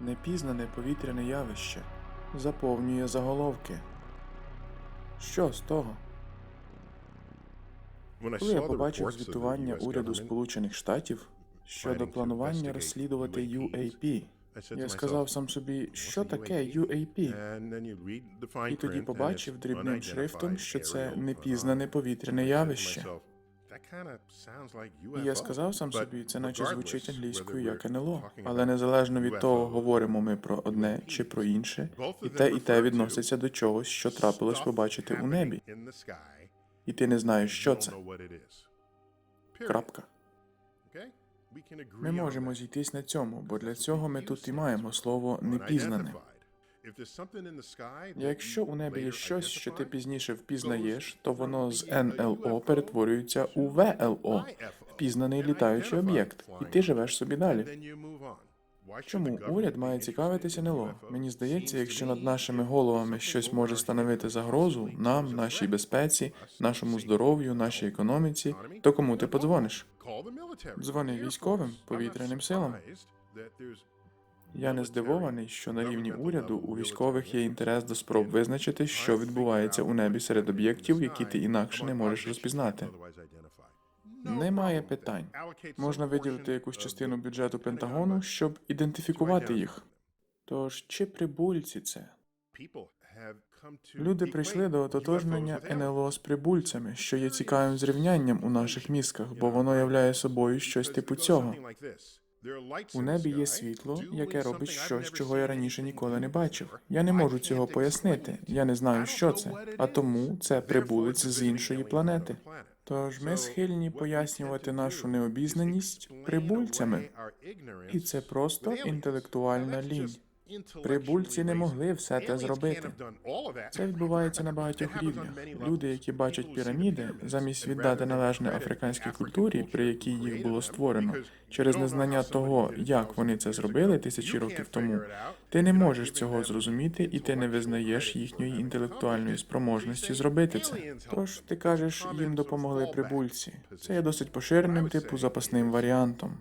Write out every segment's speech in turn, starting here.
Непізнане повітряне явище заповнює заголовки. Що з того? Коли я побачив звітування уряду Сполучених Штатів щодо планування розслідувати UAP, я сказав сам собі, що таке UAP? І тоді побачив дрібним шрифтом, що це непізнане повітряне явище. І я сказав сам собі, це наче звучить англійською як НЛО. Але незалежно від того, говоримо ми про одне чи про інше, і те, і те відноситься до чогось, що трапилось побачити у небі. І ти не знаєш, що це. Крапка. Ми можемо зійтись на цьому, бо для цього ми тут і маємо слово непізнане. Якщо у небі є щось, що ти пізніше впізнаєш, то воно з НЛО перетворюється у ВЛО, впізнаний літаючий об'єкт, і ти живеш собі далі. Чому уряд має цікавитися НЛО? Мені здається, якщо над нашими головами щось може становити загрозу нам, нашій безпеці, нашому здоров'ю, нашій економіці, то кому ти подзвониш? Дзвони військовим, повітряним силам. Я не здивований, що на рівні уряду у військових є інтерес до спроб визначити, що відбувається у небі серед об'єктів, які ти інакше не можеш розпізнати. Немає питань. Можна виділити якусь частину бюджету Пентагону, щоб ідентифікувати їх. Тож чи прибульці це? Люди прийшли до ототожнення НЛО з прибульцями, що є цікавим зрівнянням у наших мізках, бо воно являє собою щось типу цього. У небі є світло, яке робить щось, чого я раніше ніколи не бачив. Я не можу цього пояснити. Я не знаю, що це. А тому це прибулець з іншої планети. Тож ми схильні пояснювати нашу необізнаність прибульцями, і це просто інтелектуальна лінь. Прибульці не могли все те зробити. Це відбувається на багатьох рівнях. Люди, які бачать піраміди, замість віддати належне африканській культурі, при якій їх було створено, через незнання того, як вони це зробили тисячі років тому, ти не можеш цього зрозуміти, і ти не визнаєш їхньої інтелектуальної спроможності зробити це. Тож ти кажеш, їм допомогли прибульці. Це є досить поширеним типу запасним варіантом.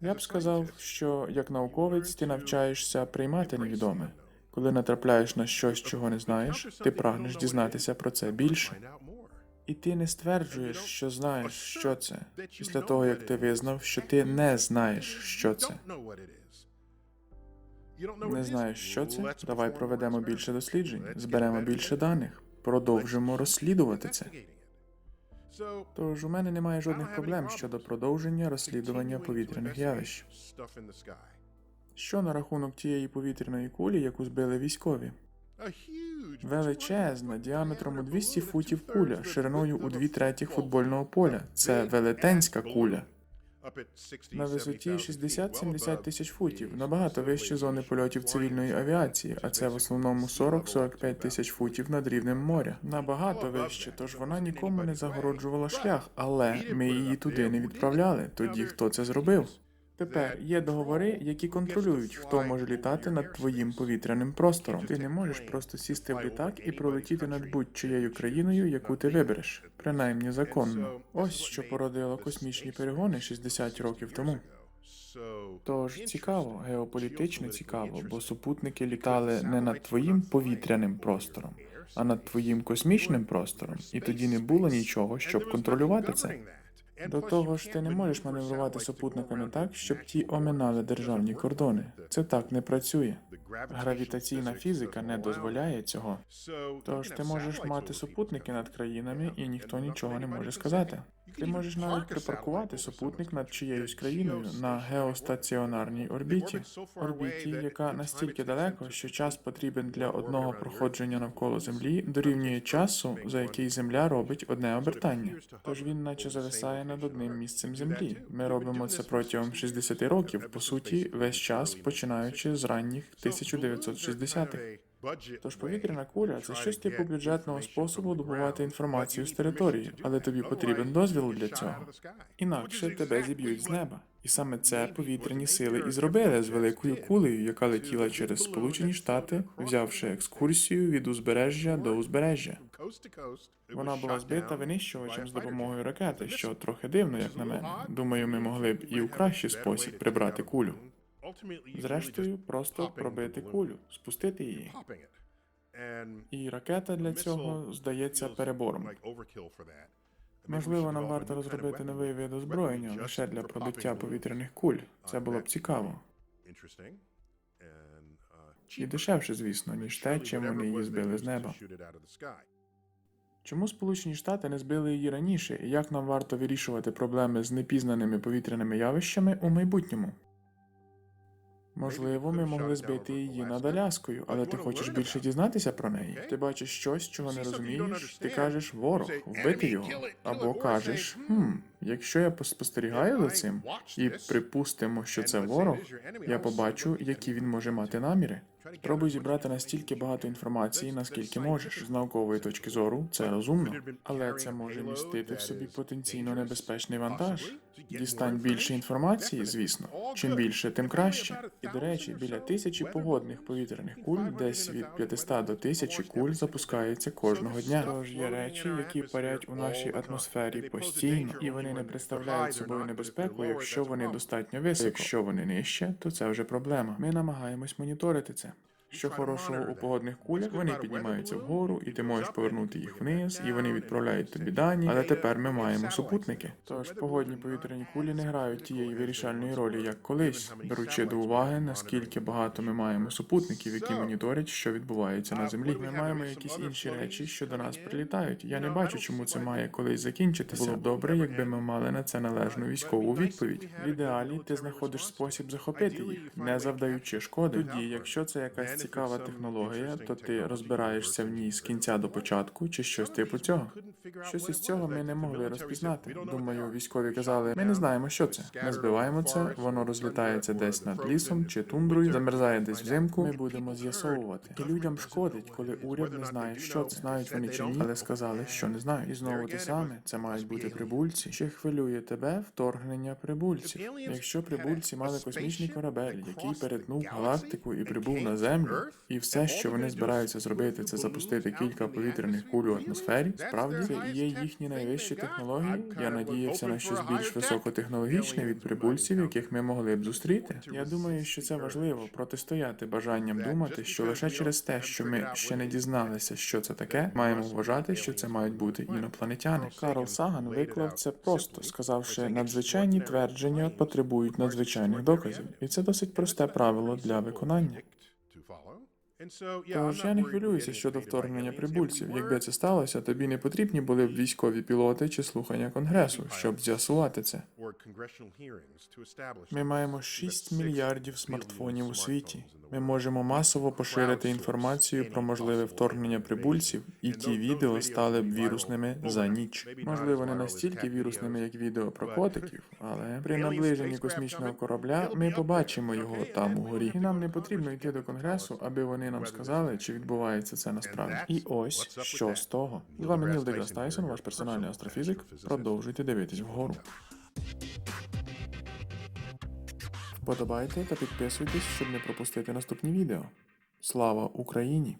Я б сказав, що як науковець ти навчаєшся приймати невідоме. Коли натрапляєш на щось, чого не знаєш, ти прагнеш дізнатися про це більше. І ти не стверджуєш, що знаєш, що це, після того як ти визнав, що ти не знаєш, що це. Не знаєш, що це? Давай проведемо більше досліджень, зберемо більше даних, продовжимо розслідувати це. Тож у мене немає жодних проблем щодо продовження розслідування повітряних явищ. Що на рахунок тієї повітряної кулі, яку збили військові? Величезна, діаметром у 200 футів куля, шириною у 2 третіх футбольного поля. Це велетенська куля. На висоті 60-70 тисяч футів, набагато вище зони польотів цивільної авіації, а це в основному 40-45 тисяч футів над рівнем моря. Набагато вище, тож вона нікому не загороджувала шлях, але ми її туди не відправляли. Тоді хто це зробив? Тепер є договори, які контролюють, хто може літати над твоїм повітряним простором. Ти не можеш просто сісти в літак і пролетіти над будь-чиєю країною, яку ти вибереш, принаймні законно. Ось що породило космічні перегони 60 років тому. Тож цікаво, геополітично цікаво, бо супутники літали не над твоїм повітряним простором, а над твоїм космічним простором, і тоді не було нічого, щоб контролювати це. До того ж, ти не можеш маневрувати супутниками так, щоб ті оминали державні кордони. Це так не працює. Гравітаційна фізика не дозволяє цього. Тож ти можеш мати супутники над країнами, і ніхто нічого не може сказати. Ти можеш навіть припаркувати супутник над чиєюсь країною на геостаціонарній орбіті, орбіті, яка настільки далеко, що час потрібен для одного проходження навколо Землі, дорівнює часу, за який Земля робить одне обертання. Тож він наче зависає над одним місцем Землі. Ми робимо це протягом 60 років, по суті, весь час, починаючи з ранніх 1960-х. Тож повітряна куля це щось типу бюджетного способу добувати інформацію з території, але тобі потрібен дозвіл для цього. Інакше тебе зіб'ють з неба. І саме це повітряні сили і зробили з великою кулею, яка летіла через Сполучені Штати, взявши екскурсію від узбережжя до узбережжя. Вона була збита винищувачем з допомогою ракети, що трохи дивно, як на мене. Думаю, ми могли б і у кращий спосіб прибрати кулю. Зрештою, просто пробити кулю, спустити її. І ракета для цього здається перебором. Можливо, нам варто розробити новий вид озброєння лише для пробиття повітряних куль. Це було б цікаво. І дешевше, звісно, ніж те, чим вони її збили з неба. Чому Сполучені Штати не збили її раніше, і як нам варто вирішувати проблеми з непізнаними повітряними явищами у майбутньому? Можливо, ми могли збити її над Аляскою, але ти хочеш більше дізнатися про неї. Ти бачиш щось, чого не розумієш. Ти кажеш ворог, вбити його. Або кажеш, хм, якщо я поспостерігаю за цим і припустимо, що це ворог, я побачу, які він може мати наміри. Пробуй зібрати настільки багато інформації, наскільки можеш. З наукової точки зору це розумно, але це може містити в собі потенційно небезпечний вантаж. Дістань більше інформації, звісно. Чим більше, тим краще. І до речі, біля тисячі погодних повітряних куль, десь від 500 до 1000 куль запускається кожного дня. Тож є речі, які парять у нашій атмосфері постійно, і вони не представляють собою небезпеку, якщо вони достатньо високо. Якщо вони нижче, то це вже проблема. Ми намагаємось моніторити це. Що хорошого у погодних кулях, вони піднімаються вгору, і ти можеш повернути їх вниз, і вони відправляють тобі дані. Але тепер ми маємо супутники. Тож погодні повітряні кулі не грають тієї вирішальної ролі, як колись, беручи до уваги, наскільки багато ми маємо супутників, які моніторять, що відбувається на землі. Ми маємо якісь інші речі, що до нас прилітають. Я не бачу, чому це має колись закінчитися. Було б добре, якби ми мали на це належну військову відповідь. В ідеалі ти знаходиш спосіб захопити їх, не завдаючи шкоди. Тоді, якщо це якась цікава технологія, то ти розбираєшся в ній з кінця до початку чи щось типу цього. Щось із цього ми не могли розпізнати. Думаю, військові казали, ми не знаємо, що це. Ми збиваємо це, воно розлітається десь над лісом чи тундрою, замерзає десь взимку. Ми будемо з'ясовувати. І людям шкодить, коли уряд не знає, що це. Знають вони чи ні, але сказали, що не знають. І знову те саме, це мають бути прибульці. Чи хвилює тебе вторгнення прибульців? Якщо прибульці мали космічний корабель, який перетнув галактику і прибув на землю, і все, що вони збираються зробити, це запустити кілька повітряних куль у атмосфері. Справді це і є їхні найвищі технології. Я надіявся на щось більш високотехнологічне від прибульців, яких ми могли б зустріти. Я думаю, що це важливо протистояти бажанням думати, що лише через те, що ми ще не дізналися, що це таке, маємо вважати, що це мають бути інопланетяни. Карл Саган виклав це просто, сказавши, надзвичайні твердження потребують надзвичайних доказів, і це досить просте правило для виконання. Тож я не хвилююся щодо вторгнення прибульців. Якби це сталося, тобі не потрібні були б військові пілоти чи слухання конгресу, щоб з'ясувати це. Ми маємо 6 мільярдів смартфонів у світі. Ми можемо масово поширити інформацію про можливе вторгнення прибульців, і ті відео стали б вірусними за ніч. Можливо, не настільки вірусними, як відео про котиків, але при наближенні космічного корабля ми побачимо його там угорі. І нам не потрібно йти до конгресу, аби вони нам сказали, чи відбувається це насправді. І ось що з того. З вами Ніл Деграс Тайсон, ваш персональний астрофізик. Продовжуйте дивитись вгору. Вподобайте та підписуйтесь, щоб не пропустити наступні відео. Слава Україні!